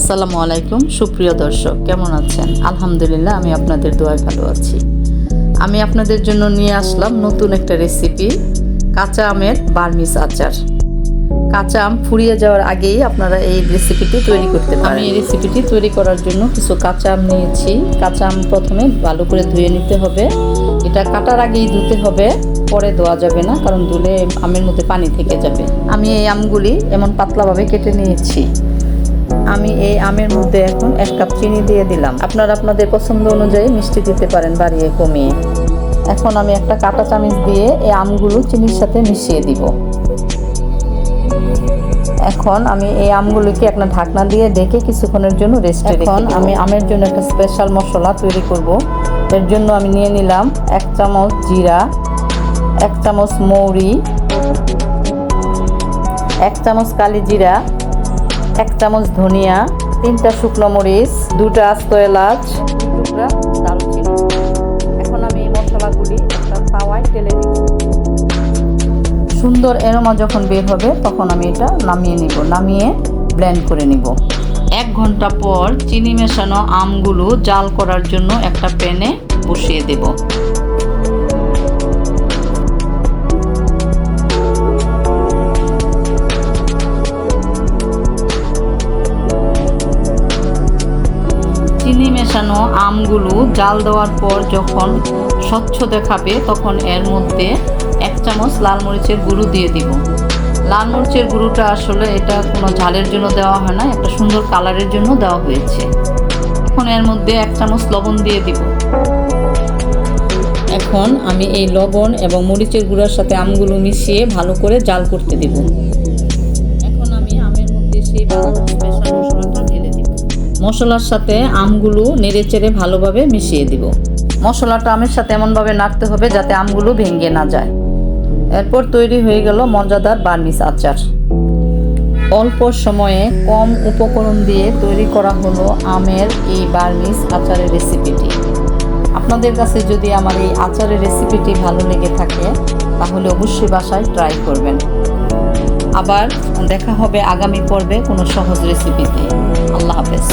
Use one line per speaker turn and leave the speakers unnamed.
আসসালামু আলাইকুম সুপ্রিয় দর্শক কেমন আছেন? আলহামদুলিল্লাহ আমি আপনাদের দোয়ায় ভালো আছি। আমি আপনাদের জন্য নিয়ে আসলাম নতুন একটা রেসিপি কাঁচা আমের বার্মিস আচার। কাঁচা আম ফুরিয়ে যাওয়ার আগেই আপনারা এই রেসিপিটি তৈরি করতে পারেন। আমি এই রেসিপিটি তৈরি করার জন্য কিছু কাঁচা আম নিয়েছি। কাঁচা আম প্রথমে ভালো করে ধুয়ে নিতে হবে। এটা কাটার আগেই ধুতে হবে পরে ধোয়া যাবে না কারণ ধুলে আমের মধ্যে পানি থেকে যাবে। আমি এই আমগুলি এমন পাতলাভাবে কেটে নিয়েছি। আমি এই আমের মধ্যে এখন এক কাপ চিনি দিয়ে দিলাম। আপনারা আপনাদের পছন্দ অনুযায়ী মিষ্টি দিতে পারেন বাড়িয়ে কমিয়ে। এখন আমি একটা কাঁটা চামচ দিয়ে এই আমগুলো চিনির সাথে মিশিয়ে দিব। এখন আমি এই আমগুলোকে একটা ঢাকনা দিয়ে ডেকে কিছুক্ষণের জন্য রেস্টে এখন আমি আমের জন্য একটা স্পেশাল মশলা তৈরি করব। এর জন্য আমি নিয়ে নিলাম এক চামচ জিরা এক চামচ মৌরি এক চামচ কালি জিরা এক চামচ ধনিয়া, তিনটা শুকনো মরিচ, দুটা আস্ত এলাচ টুকরা দারুচিনি। এখন আমি এই মশলাগুলি তাওয়ায় টেলে দিব সুন্দর এরোমা যখন বের হবে, তখন আমি এটা নামিয়ে নিব, নামিয়ে ব্লেন্ড করে নিব। এক ঘণ্টা পর চিনি মেশানো আমগুলো জাল করার জন্য একটা প্যানে বসিয়ে দেব। মেশানো আমগুলো জাল দেওয়ার পর যখন স্বচ্ছ দেখাবে, তখন এর মধ্যে এক চামচ লাল মরিচের গুঁড়ো দিয়ে দিব। লাল মরিচের গুঁড়োটা আসলে এটা কোনো ঝালের জন্য দেওয়া হয় না, একটা সুন্দর কালারের জন্য দেওয়া হয়েছে। এখন এর মধ্যে এক চামচ লবণ দিয়ে দিব। এখন আমি এই লবণ এবং মরিচের গুঁড়োর সাথে আমগুলো মিশিয়ে ভালো করে জাল করতে দিব। এখন আমি আমের মধ্যে সেই বানানো মশলার সাথে আমগুলো নেড়ে চেড়ে ভালোভাবে মিশিয়ে দিব। মশলাটা আমের সাথে এমনভাবে নাড়তে হবে যাতে আমগুলো ভেঙে না যায়। এরপর তৈরি হয়ে গেল মজাদার বার্মিস আচার। অল্প সময়ে কম উপকরণ দিয়ে তৈরি করা হলো আমের এই বার্মিস আচারের রেসিপিটি। আপনাদের কাছে যদি আমার এই আচারের রেসিপিটি ভালো লেগে থাকে, তাহলে অবশ্যই বাসায় ট্রাই করবেন। আবার দেখা হবে আগামী পর্বে কোনো সহজ রেসিপিতে আল্লাহ হাফেজ।